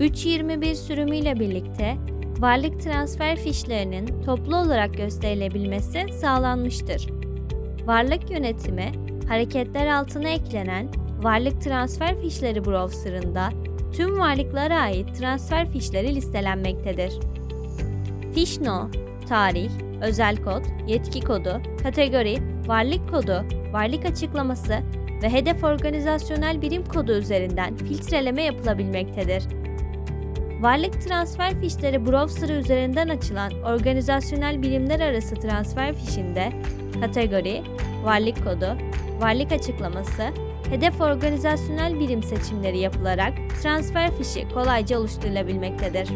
3.21 sürümüyle birlikte varlık transfer fişlerinin toplu olarak gösterilebilmesi sağlanmıştır. Varlık yönetimi, hareketler altına eklenen varlık transfer fişleri browser'ında tüm varlıklara ait transfer fişleri listelenmektedir. Fiş no, tarih, özel kod, yetki kodu, kategori, varlık kodu, varlık açıklaması ve hedef organizasyonel birim kodu üzerinden filtreleme yapılabilmektedir. Varlık transfer fişleri browser üzerinden açılan organizasyonel birimler arası transfer fişinde kategori, varlık kodu, varlık açıklaması, hedef organizasyonel birim seçimleri yapılarak transfer fişi kolayca oluşturulabilmektedir.